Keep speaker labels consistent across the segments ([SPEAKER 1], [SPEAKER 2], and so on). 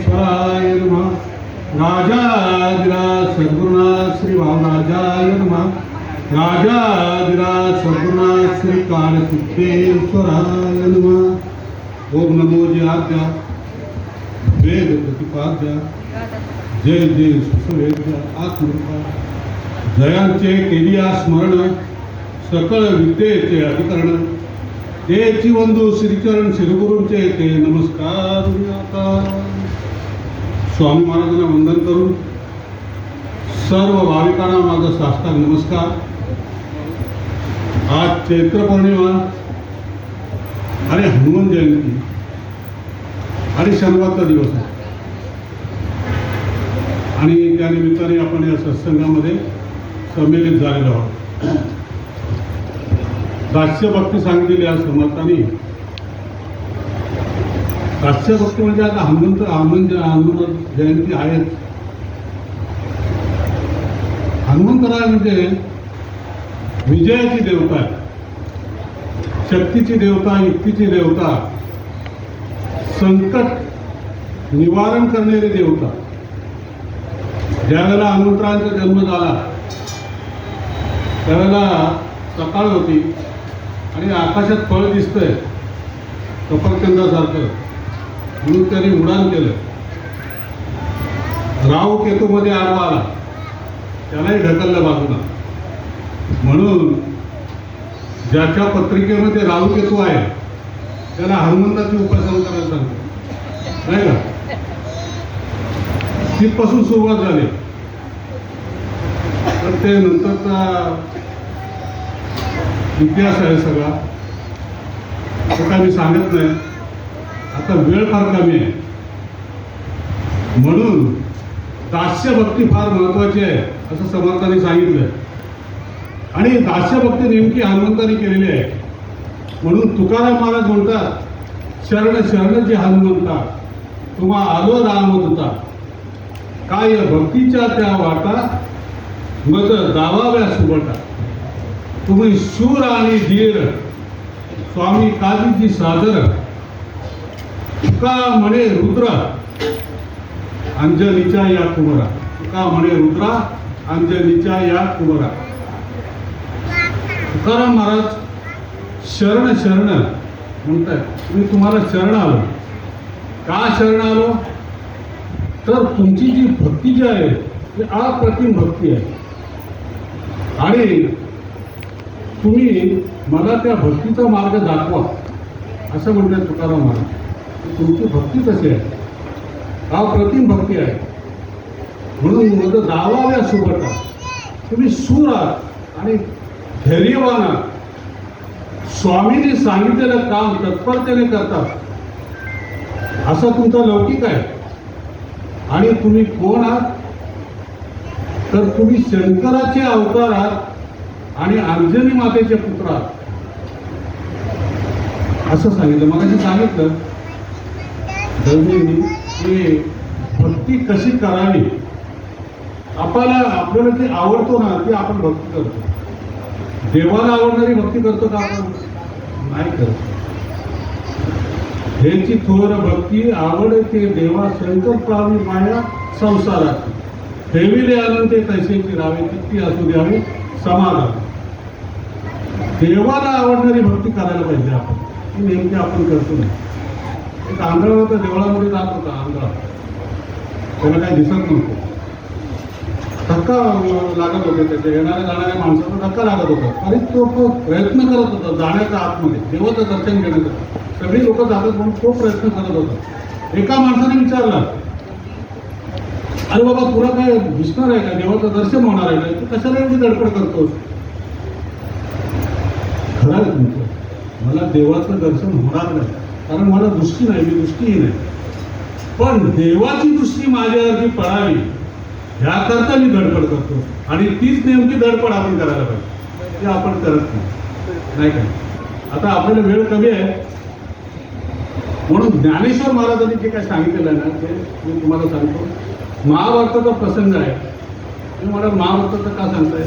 [SPEAKER 1] सिद्धेश्वराय नमः. राजाधिराज सद्गुरुनाथ श्री भावराजाय नमः. राजाधिराज सद्गुरुनाथ श्री कालसिद्धेश्वराय नमः. ओम नमो जयाद्या वेद प्रतिपाद्या. जय जय सुसवेद्या आत्मरूपा. जयांचे केलिया स्मरण. सकळ विद्येचे अधिकरण. तेची बंधू श्रीचरण श्रीगुरूंचे ते नमस्कार आता स्वामी महाराजांना वंदन करून सर्व भाविकांना माझा साष्टांग नमस्कार. आज चैत्र पौर्णिमा आणि हनुमान जयंती आणि शनिवारचा दिवस आहे. आणि त्या निमित्ताने आपण या सत्संगामध्ये संमेलित झालेलो आहोत. दास्यभक्ती सांगितलेली या समर्थाने दास्यभक्ती म्हणजे आता हनुमंत हनुमंत हनुमंत जयंती आहेत. हनुमंतराय म्हणजे विजयाची देवता आहे शक्तीची देवता युक्तीची देवता संकट निवारण करणारी देवता. ज्यावेळेला हनुमंतरायांचा जन्म झाला त्यावेळेला सकाळ होती आणि आकाशात फळ दिसतंय सफरचंदासारखं म्हणून त्यांनी उडान केलं. राहू केतूमध्ये आडवा आला त्यालाही ढकललं बाजूला. म्हणून ज्याच्या पत्रिकेमध्ये राहू केतू आहे त्याला हनुमंताची उपासना करायला सांगतो. नाही का? तिथपासून सुरुवात झाली. तर ते नंतरचा इतिहास आहे सगळा. तो काय मी सांगत नाही. आता वेळ फार कमी आहे. म्हणून दास्यभक्ती फार महत्वाची आहे असं समर्थाने सांगितलं आणि दास्यभक्ती नेमकी हनुमंताने केलेली आहे. म्हणून तुकाराम महाराज म्हणतात शरण शरण जे हनुमंता तुम्हा आलो होता काय भक्तीच्या त्या वाटा मग दावाव्या सुबटा. तुम्ही शूर आणि धीर स्वामी कालीची सादर. तुका म्हणे रुद्र. अंजनीच्या या कुमारा तुका म्हणे रुद्रा अंजनीच्या या कुमारा तुकाराम महाराज शरण शरण म्हणताय मी तुम्हाला शरण आलो. का शरण आलो? तर तुमची जी भक्ती जी आहे ती अप्रतिम भक्ती आहे. आणि तुम्ही मला त्या भक्तीचा मार्ग दाखवा असं म्हणतात तुकाराम महाराज. तुमची भक्ती कशी आहे? अप्रतिम भक्ती आहे. म्हणून माझं दावाव्या सुबटा. तुम्ही सूर आहात आणि धैर्यवान आहात. स्वामीने सांगितलेलं काम तत्परतेने करतात. असा तुमचा लौकिक आहे. आणि तुम्ही कोण आहात? तर तुम्ही शंकराचे अवतार आहात आणि अंजनी मातेचे पुत्र आहात. असं सांगितलं. मग सांगितलं दळवींनी की भक्ती कशी करावी? आपल्याला आपल्याला जे आवडतो ना ते आपण भक्ती करतो. देवाला आवडणारी भक्ती करतो का आपण? नाही करतो. ह्याची थोर भक्ती आवडते देवा शंकर पावी माया संसारात. ठेविले ते तैसेची रावे किती असू द्यावी? समाधान. देवाला आवडणारी भक्ती करायला पाहिजे आपण. ती नेमकी आपण करतो नाही. एक आंधळा होता देवळामध्ये जात होता आंधळा त्याला काही दिसत नव्हतं. धक्का लागत होते त्याच्या येणाऱ्या जाणाऱ्या माणसाचा धक्का लागत होता. अरे तो प्रयत्न करत होता जाण्याचा आतमध्ये देवाचं दर्शन घेण्याचा. सगळी लोक जातात म्हणून तो प्रयत्न करत होता. एका माणसाने विचारला अरे बाबा तुला काय दिसणार आहे का? देवाचं दर्शन होणार आहे का? तू कशाला एवढी धडपड करतोस? खरं आहे मला देवाचं दर्शन होणार नाही. कारण मला दृष्टी नाही मी दृष्टीही नाही पण देवाची दृष्टी माझ्यावरती पडावी ह्याकरता मी धडपड करतो. आणि तीच नेमकी धडपड आपण करायला पाहिजे. ते आपण करत नाही. नाही का? आता आपल्याला वेळ कमी आहे. म्हणून ज्ञानेश्वर महाराजांनी जे काय सांगितलेलं आहे ना ते मी तुम्हाला सांगतो. महाभारताचा प्रसंग आहे. मला महाभारताचा का सांगताय?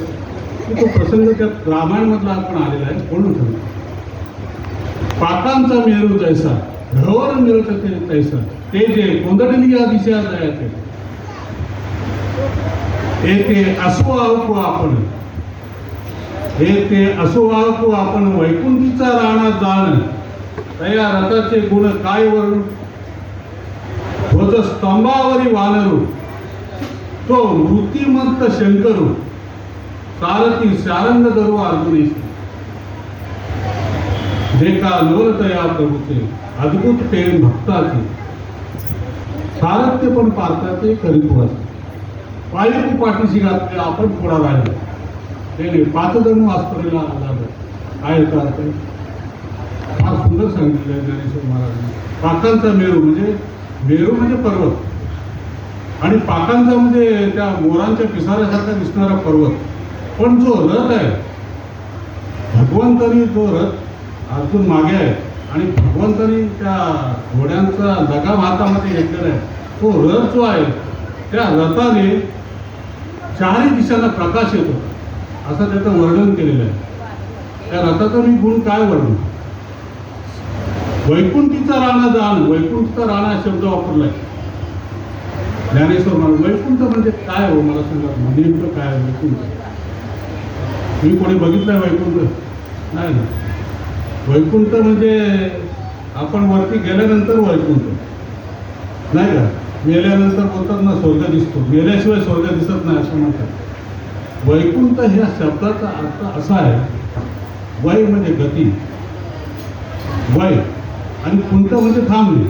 [SPEAKER 1] की तो प्रसंग त्यात रामायणमधला आपण आलेला आहे. म्हणून सांगतो. पाकांचा मेरू जैसा ढोर मिळत तैसा ते जे कोंदडली दिशा जायचे. हे ते असो आहोत आपण. हे ते असो आहोत आपण वैकुंठीचा राणा जाण. तया रथाचे गुण काय वरून? होत स्तंभावरी वानरू. तो वृत्तिमंत शंकरू. सारथी सारंग धरू अर्जुनेश जे का नवलतया प्रभूचे अद्भुत प्रेम भक्ताचे. सारथ्य पण पारताचे करीपुराचे पायरी पाठीशी घातले आपण पुढा राहिले त्याने पाच जण वास्तरीला आला काय येतं अर्थ फार सुंदर सांगितलं ज्ञानेश्वर महाराजांनी. पाकांचा मेरू म्हणजे मेरू म्हणजे पर्वत. आणि पाकांचा म्हणजे त्या मोरांच्या पिसाऱ्यासारखा दिसणारा पर्वत. पण जो रथ आहे भगवंतानी जो रथ अजून मागे आहे. आणि भगवंतानी त्या घोड्यांचा लगाम हातामध्ये घेतलेला आहे. तो रथ जो आहे त्या रथाने चारही दिशांना प्रकाश येतो. असं त्याचं वर्णन केलेलं आहे. त्या रथाचं मी गुण काय वर्णन? वैकुंठीचा राणा जाण वैकुंठचा राणा शब्द वापरलाय. ज्ञानेश्वर महाराज वैकुंठ म्हणजे काय हो? मला सांगा. नेमकं काय आहे वैकुंठ? मी कोणी बघितलंय वैकुंठ? नाही ना. वैकुंठ म्हणजे आपण वरती गेल्यानंतर वैकुंठ. नाही का? मेल्यानंतर बोलतात ना स्वर्ग दिसतो. मेल्याशिवाय स्वर्ग दिसत नाही असं म्हणतात. वैकुंठ ह्या शब्दाचा अर्थ असा आहे वय म्हणजे गती. वय. आणि कुंठ म्हणजे थांबणे.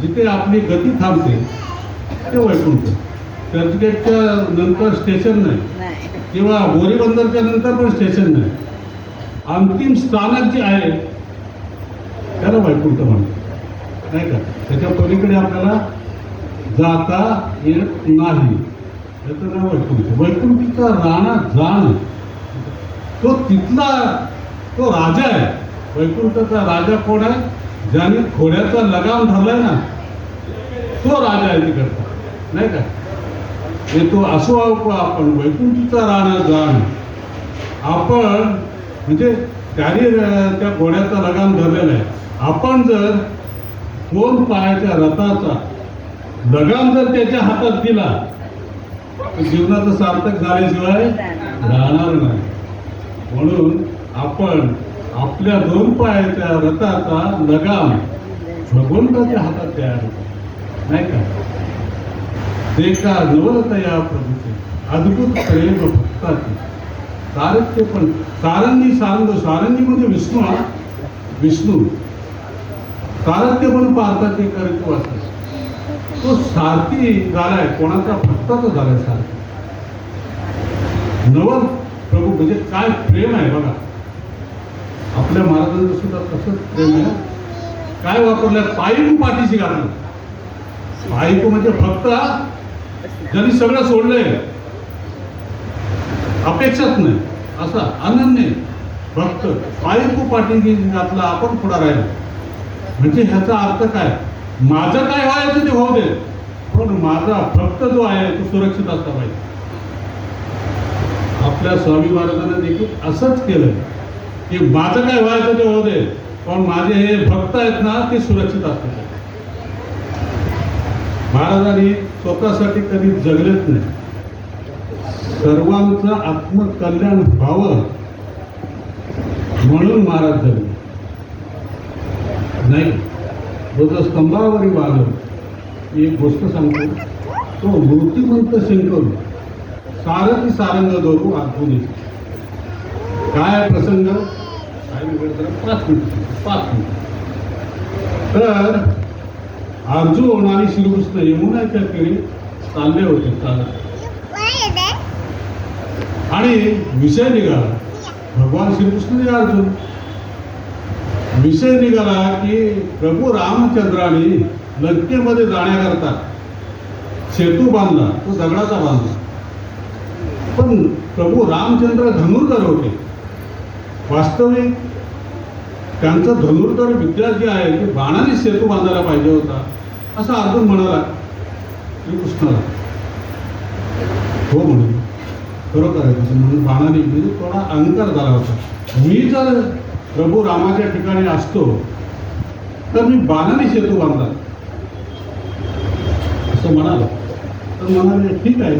[SPEAKER 1] जिथे आपली गती थांबते ते वैकुंठ. चर्चगेटच्या नंतर स्टेशन नाही. किंवा बोरी बंदरच्या नंतर पण स्टेशन नाही. अंतिम स्थानक जे आहे त्याला वैकुंठ म्हणतात. नाही का? त्याच्या पलीकडे आपल्याला जाता येत नाही. त्याचं नाव वैकुंठ. वैकुंठीचा राणा जाण. तो तिथला तो राजा आहे. वैकुंठाचा राजा कोण आहे? ज्याने खोड्याचा लगाम धरलाय ना तो राजा आहे तिकडचा. नाही का? येतो असो आपण. वैकुंठीचा राणा जाण. आपण म्हणजे त्याने त्या घोड्याचा लगाम धरलेला आहे. आपण जर दोन पायाच्या रथाचा लगाम जर त्याच्या हातात दिला तर जीवनाचं सार्थक झाल्याशिवाय राहणार नाही. म्हणून आपण आपल्या दोन पायाच्या रथाचा लगाम भगवंताच्या हातात तयार होतो नाही का? ते का नवलतया प्रभूचे अद्भुत प्रेम भक्ताचे. सारथ्य पण सारंगी सारंग सारंगी म्हणजे विष्णू हा? विष्णू. सारथ्य पण पाहतात ते करतो असतात तो सारथी झालाय कोणाचा भक्ताचा झालाय सारथी. नवल प्रभू म्हणजे काय प्रेम आहे बघा. आपल्या महाराजांचं सुद्धा तसंच प्रेम आहे काय वापरलं पायी पाठीशी घातलं. पायी म्हणजे फक्त ज्यांनी सगळं सोडलंय. अपेक्षाच नाही. असा अनन्य भक्त पायी पाठी घातला आपण पुढा राहिलो. म्हणजे ह्याचा अर्थ काय? माझं काय व्हायचं ते होऊ दे. पण माझा भक्त जो आहे तो सुरक्षित असला पाहिजे. आपल्या स्वामी महाराजांना देखील असंच केलं. की माझं काय व्हायचं ते होऊ दे. पण माझे हे भक्त आहेत ना ते सुरक्षित असले महाराजांनी स्वतःसाठी कधी जगलेच नाही. सर्वांचं आत्मकल्याण व्हावं म्हणून महाराज झाले. नाही रोज स्तंभावरी वागव एक गोष्ट सांगतो तो मूर्तिमंत शंकर सारथी सारंग धरू आठवणी काय प्रसंग? पाच मिनिट पाच मिनिट. तर अर्जुन आणि श्रीकृष्ण यमुनाच्या तीरी चालले होते चालत. आणि विषय निघाला. भगवान श्रीकृष्ण आणि अर्जुन विषय निघाला की प्रभू रामचंद्राने लंकेमध्ये जाण्याकरता सेतू बांधला तो दगडाचा बांधला. पण प्रभू रामचंद्र धनुर्धर होते. वास्तविक त्यांचं धनुर्धर विद्या जे आहे ते बाणाने सेतू बांधायला पाहिजे होता असं अर्जुन म्हणाला. श्रीकृष्णाला. हो म्हणून. खरोखर आहे. तसं म्हणून बाणाने म्हणजे थोडा अहंकार झाला होता. मी जर प्रभू रामाच्या ठिकाणी असतो तर मी बाणाने सेतू बांधला असं म्हणाला. तर म्हणाले ठीक आहे.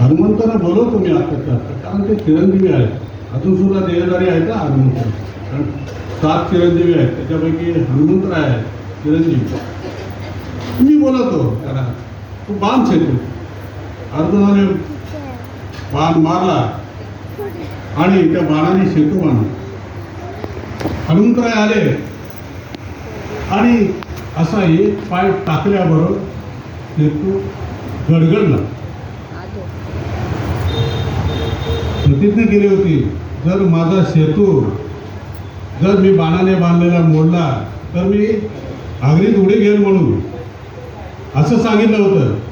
[SPEAKER 1] हनुमंतांना बोलव तुम्ही आता कारण ते चिरंजीवी आहेत. अजून सुद्धा देहदारी आहेत का हनुमंत? कारण सात चिरंजीवी आहेत. त्याच्यापैकी हनुमंतराय आहे चिरंजीवी. मी बोलवतो त्याला तू बांध सेतू. अर्जुनाने बाण मारला आणि त्या बाणाने सेतू बांधला. हनुमंतराय आले. आणि असा एक पाय टाकल्याबरोबर सेतू गडगडला. प्रतिज्ञा केली होती जर माझा सेतू जर मी बाणाने बांधलेला मोडला तर मी आगरीत उडी घेईन म्हणून. असं सांगितलं होतं.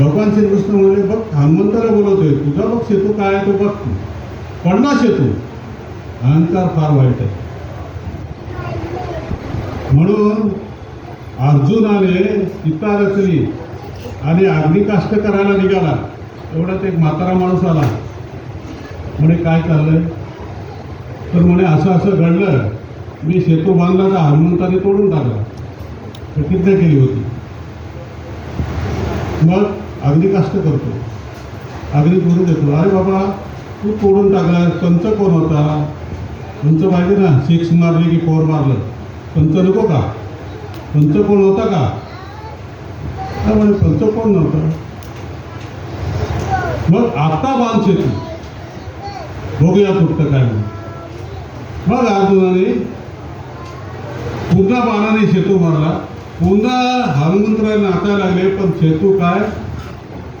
[SPEAKER 1] भगवान श्रीकृष्ण म्हणाले बघ हनुमंताला बोलवतोय. तुझा बघ सेतू काय आहे तो बघ तू. शेतू सेतू. अहंकार फार वाईट आहे. म्हणून अर्जुनाने सीता रचली आणि अग्निकाष्ट करायला निघाला. एवढ्यात एक म्हातारा माणूस आला. म्हणे काय चाललंय? तर म्हणे असं असं घडलं. मी सेतू बांधला तर हनुमंताने तोडून टाकला. प्रतिज्ञा केली होती. मग अग्निकाष्ट करतो. अग्नी करू देतो. अरे बाबा तू तोडून टाकला पंच कोण होता? पंच पाहिजे ना. सिक्स मारले की फोर मारलं. पंच नको का? पंच कोण होता का? म्हणजे म्हणे पंच कोण नव्हतं? मग आता बांध शेतू बघूया फक्त काय म्हणून मग अर्जुनाने पुन्हा बाणाने शेतू मारला. पुन्हा हनुमंतराय नाचायला लागले पण सेतू काय?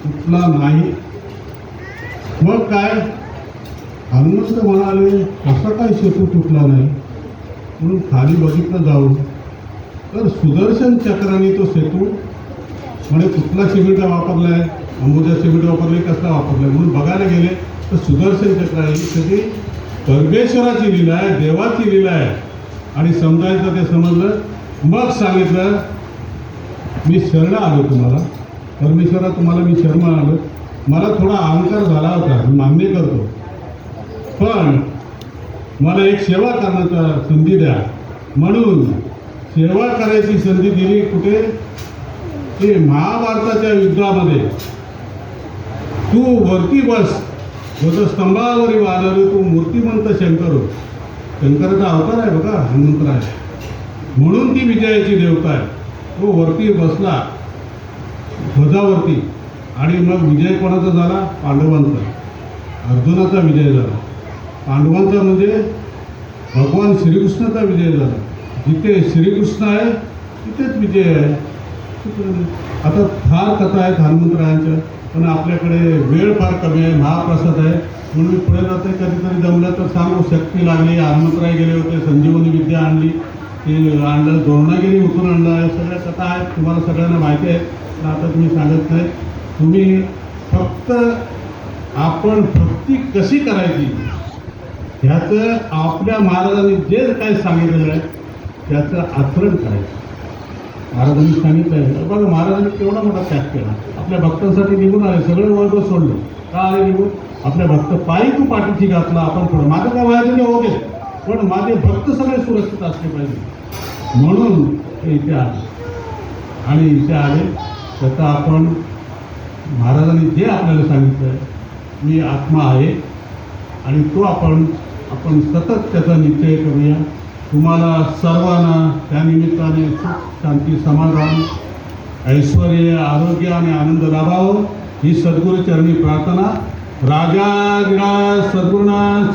[SPEAKER 1] तुटला नाही. मग काय? हनुमंत म्हणाले कसा काय सेतू तुटला नाही? म्हणून खाली बघितलं जाऊन. तर सुदर्शन चक्राने तो सेतू म्हणे कुठला सिमेंट वापरलाय? अंबुजा सिमेंट वापरले कसला वापरलाय? म्हणून बघायला गेले तर सुदर्शन चक्र ही सगळी परमेश्वराची लीला आहे देवाची लीला आहे. आणि समजायचं ते समजलं. मग सांगितलं मी शरण आलो तुम्हाला. परमेश्वरा तुम्हाला मी शर्मा आलो. मला थोडा अहंकार झाला होता. मी मान्य करतो. पण मला एक सेवा करण्याचा संधी द्या. म्हणून सेवा करायची संधी दिली कुठे? ते महाभारताच्या युद्धामध्ये. तू वरती बस. स्तंभावरी वादळ तू मूर्तिमंत शंकर हो. शंकराचा अवतार आहे बघा हनुमंतराय म्हणून ती विजयाची देवता आहे. तो वरती बसला. ध्वजावरती. आणि मग विजय कोणाचा झाला? पांडवांचा. अर्जुनाचा विजय झाला. पांडवांचा म्हणजे भगवान श्रीकृष्णाचा विजय झाला. जिथे श्रीकृष्ण आहे तिथेच विजय आहे. आता फार कथा आहेत हनुमंतरायांच्या पण आपल्याकडे वेळ फार कमी आहे महाप्रसाद आहे. म्हणून मी पुढे जाते कधीतरी जमलं तर सांगू शक्ती लागली हनुमंतराय गेले होते संजीवनी विद्या आणली. ते आणलं दोरणागिरी उतरून आणलं सगळ्या कथा आहेत तुम्हाला सगळ्यांना माहिती आहे. पण आता तुम्ही सांगत नाही. तुम्ही फक्त आपण भक्ती कशी करायची? ह्याचं आपल्या महाराजांनी जे काही सांगितलेलं आहे त्याचं आचरण करायचं. महाराजांनी सांगितलं आहे बघा महाराजांनी केवढा मोठा त्याग केला. आपल्या भक्तांसाठी निघून आले सगळे वर्ग सोडले. का आले निघून? आपल्या भक्त पायी तू पाठीशी घातला आपण पुढं. माझं काय व्हायचं नाही होते पण माझे भक्त सगळे सुरक्षित असले पाहिजे. म्हणून ते इथे आले. आणि इथे आले त्याचा आपण महाराजांनी जे आपल्याला सांगितलं मी आत्मा आहे आणि तो आपण आपण सतत त्याचा निश्चय करूया. तुम्हाला सर्वांना त्यानिमित्ताने सुख शांती समाधान ऐश्वर आरोग्य आणि आनंद लाभावं. ही सद्गुरुचरणी प्रार्थना. राजा विराज सद्गुरुनाथ